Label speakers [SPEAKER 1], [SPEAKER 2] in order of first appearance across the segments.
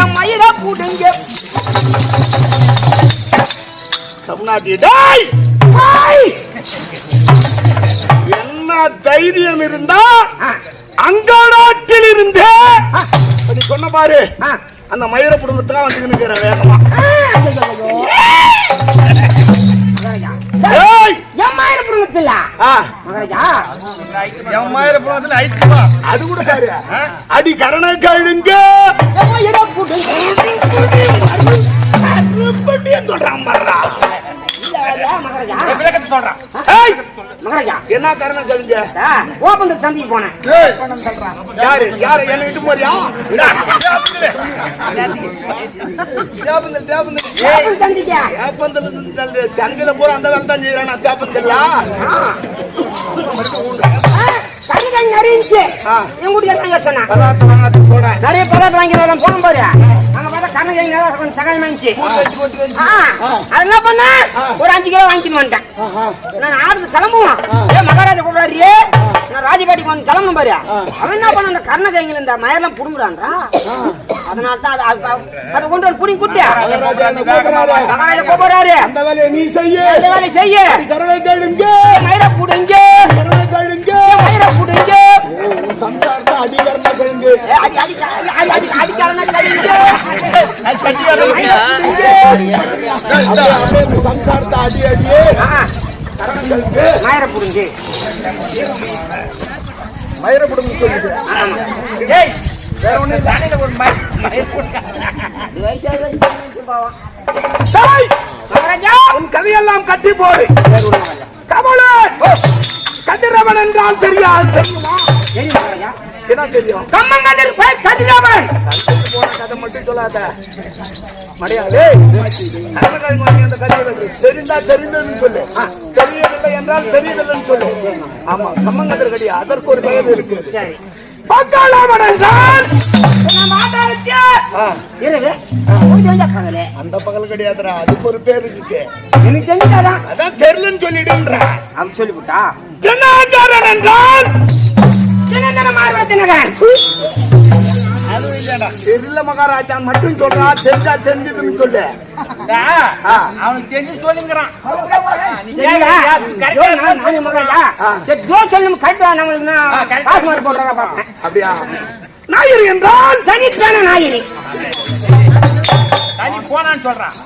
[SPEAKER 1] என் மயிர புடுங்க.
[SPEAKER 2] தமிழ்நாட்டில் டேய்! என்ன தைரியம் இருந்தா அங்க நாட்டில் இருந்தே சொன்ன பாரு. அந்த மயிர குடும்பத்துக்காக வந்து வேகமா.
[SPEAKER 1] மயிர
[SPEAKER 2] குடும்பத்துல ஐத்துமா அது கூட பாரு. அடி கரண கழுங்க. சொல்றான் விளக்கத்தை சொல்றான்
[SPEAKER 1] மகாராஜா.
[SPEAKER 2] என்ன கரண கழுங்க
[SPEAKER 1] ஆ, ஓபன் சந்திக்கு போனேன்.
[SPEAKER 2] ஏய், யாரு? யாரு? என்ன இட்டு போறியா. தேவந்தல் தேவந்தல்
[SPEAKER 1] ஓபன் சந்திக்கா
[SPEAKER 2] இருந்துட்டாலே, சங்கில பூரா அந்த வேலை தான் செய்யறான் போறேன்
[SPEAKER 1] நிறைய பதார்த்தம் வாங்கி போன பாரு. அங்க பார்த்தா கண்ணு கொஞ்சம் சகாயம் வாங்கிச்சு என்ன பண்ண? ஒரு அஞ்சு கிலோ வாங்கிட்டு வந்துட்டேன். நான் ஆடுறது கிளம்புவான் ஏ மகாராஜா கூப்பிடாரு நான் ராஜபாட்டிக்கு வந்து கிளம்பணும் பாரு. அவன் என்ன பண்ண அந்த கர்ண கைங்கள இந்த மயர்லாம் புடுங்குறான்றா? அதனால தான் அது- கொண்டு புடிங்க குட்டியா மகாராஜா கூப்பிடுறாரு.
[SPEAKER 2] அந்த வேலையை நீ செய்ய.
[SPEAKER 1] அந்த வேலை செய்ய.
[SPEAKER 2] கரண கழுங்க
[SPEAKER 1] மயிர புடுங்க.
[SPEAKER 2] கரண கழுங்க
[SPEAKER 1] மயிர புடுங்க.
[SPEAKER 2] சம்சாரத்தை அடி கரண கழுங்கு சம்சாரத்தை அடி அடியே கரண கழுங்கு
[SPEAKER 1] மயிர புடுங்க
[SPEAKER 2] மயிரப்படும் சொல்லுது வேற ஒண்ணு
[SPEAKER 1] ஒரு மயிர்
[SPEAKER 2] உன் கதையெல்லாம் கட்டி போடு கமலு கதிரவன் என்றால் தெரியாது தெரியுமா என்ன தெரியும்?
[SPEAKER 1] கம்மங்கதிர் போய்
[SPEAKER 2] கல்லுக்கு போன கதை மட்டும் சொல்லாத மடையாளே அந்த கதையை. தெரிந்தா தெரிந்ததுன்னு சொல்லு. தெரியவில்லை என்றால் தெரியவில்லைன்னு சொல்லு. ஆமா கம்மங்கதிர் கடி அதற்கு ஒரு பெயர் இருக்கு. அந்த பகல் கிடையாதுடா அதுக்கு ஒரு பேர் இருக்கு.
[SPEAKER 1] எனக்கு தெரிஞ்சாதான்
[SPEAKER 2] அதான் தெரியலன்னு சொல்லிடுன்ற.
[SPEAKER 1] அப்படி சொல்லிவிட்டா
[SPEAKER 2] என்றால் தெரியல மகாராஜா மட்டும் சொல்றா தெரிஞ்சா தெரிஞ்சதுன்னு சொல்லு.
[SPEAKER 3] அவனுக்கு தெரிஞ்சு சொல்லுங்கிறான்.
[SPEAKER 2] அப்படியா? ஞாயிறு என்றால்
[SPEAKER 1] சனிக்கிழமை ஞாயிறு.
[SPEAKER 3] தனி போனான்னு சொல்றான்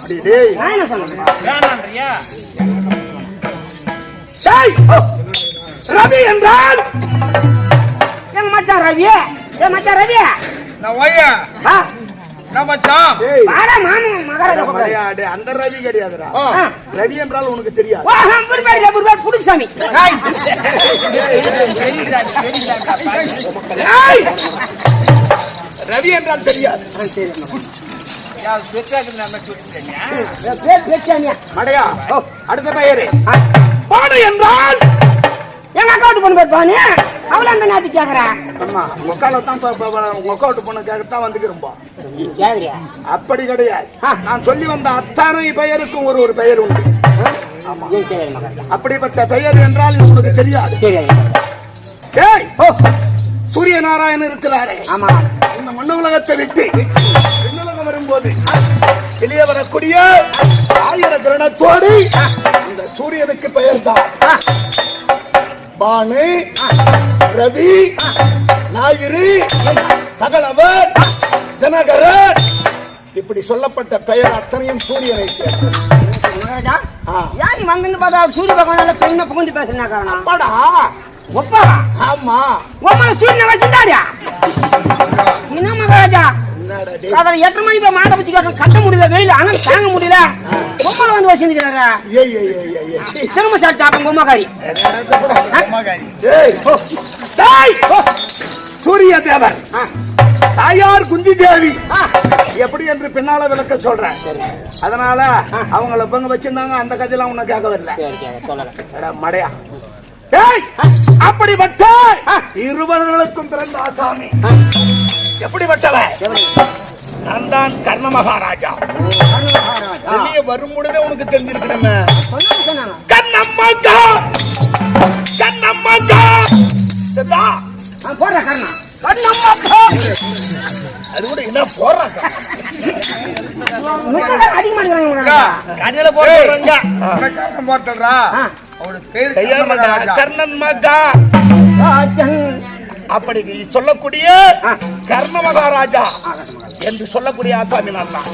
[SPEAKER 2] ரவி என்றால்
[SPEAKER 1] மச்சான் ரவி
[SPEAKER 4] நான் ஒய்யா
[SPEAKER 1] ஆ,
[SPEAKER 4] நான் மச்சான்
[SPEAKER 2] டேய்
[SPEAKER 1] வாடா மாமு மகாராஜா கூப்பிடுறாரு.
[SPEAKER 2] மடையா, டேய், அந்த ரவி கிடையாதுடா. ரவி என்றால் உனக்கு தெரியாது. டேய்! ரவி என்றால் தெரியாது
[SPEAKER 1] பேர்.
[SPEAKER 2] மடையா
[SPEAKER 1] ஓ,
[SPEAKER 2] அடுத்த பெயரு
[SPEAKER 1] ஆ.
[SPEAKER 2] பாடு என்றால்
[SPEAKER 1] எங்க அக்காவுட்டு பொண்ணு போயிருப்பானு அவள அந்த நேரத்துக்கு கேக்குறா?
[SPEAKER 2] அம்மா உக்கால தான் உங்க அக்கௌண்ட் பொண்ணுக்காகத்தான் வந்துக்கிறோம்பா.
[SPEAKER 1] கேக்குறியா?
[SPEAKER 2] அப்படி கிடையாது. நான் சொல்லி வந்த அத்தனை பெயருக்கும் ஒரு ஒரு பெயர் உண்டு. அப்படிப்பட்ட பெயர் என்றால் உனக்கு தெரியாது. டேய்
[SPEAKER 1] ஓ.
[SPEAKER 2] சூரிய நாராயணன் இருக்கிறாரே.
[SPEAKER 1] ஆமா.
[SPEAKER 2] இந்த மண்ணு உலகத்தை விட்டு விண்ணுலகம் வரும்போது வெளியே வரக்கூடிய ஆயிர கிரணத்தோடு இந்த சூரியனுக்கு பெயர் தான் பானு ரவி ஞாயிறு தகலவர் தினகரன் இப்படி சொல்லப்பட்ட பெயர் அத்தனையும் சூரியனை
[SPEAKER 1] நீ வந்து பார்த்தா சூரிய பகவான் பெண்ணை புகுந்து பேசுனா காரணம்?
[SPEAKER 2] அப்பாடா.
[SPEAKER 1] ஒப்பா
[SPEAKER 2] ஆமா.
[SPEAKER 1] உம்மன சூரியனை வச்சுட்டாரியா என்ன மகாராஜா?
[SPEAKER 2] என்னடா டேய்?
[SPEAKER 1] அதை எட்டு மணிக்கு போய் மாட்டை வச்சு கட்ட முடியல வெயில் ஆனா தாங்க முடியல. பொம்மலை வந்து
[SPEAKER 2] ஏய்.
[SPEAKER 1] திரும்ப சாப்பிட்டு பொம்மைக்காரி.
[SPEAKER 2] சூரிய தேவர். தாயார் குந்தி தேவி. எப்படி என்று பின்னால விளக்க சொல்றேன். அதனால அவங்கள பங்கு வச்சிருந்தாங்க அந்த கதையெல்லாம் உன்னை கேட்க வரல. மடையா. டேய் அப்படிப்பட்ட இருவர்களுக்கும் பிறந்த ஆசாமி எப்படிப்பட்டவன்? நான் தான் கர்ண மகாராஜா. வெளியே வரும் பொழுதே உனக்கு
[SPEAKER 1] சொன்னாங்க.
[SPEAKER 2] கண்ணம்மாக்கா! கண்ணம்மாக்கா! அது கூட என்ன
[SPEAKER 4] பேர்.
[SPEAKER 2] கர்ணன் மகா
[SPEAKER 1] ராஜன்.
[SPEAKER 2] அப்படி சொல்லக்கூடிய கர்ண மகாராஜா என்று சொல்லக்கூடிய ஆசாமி நான் தான்.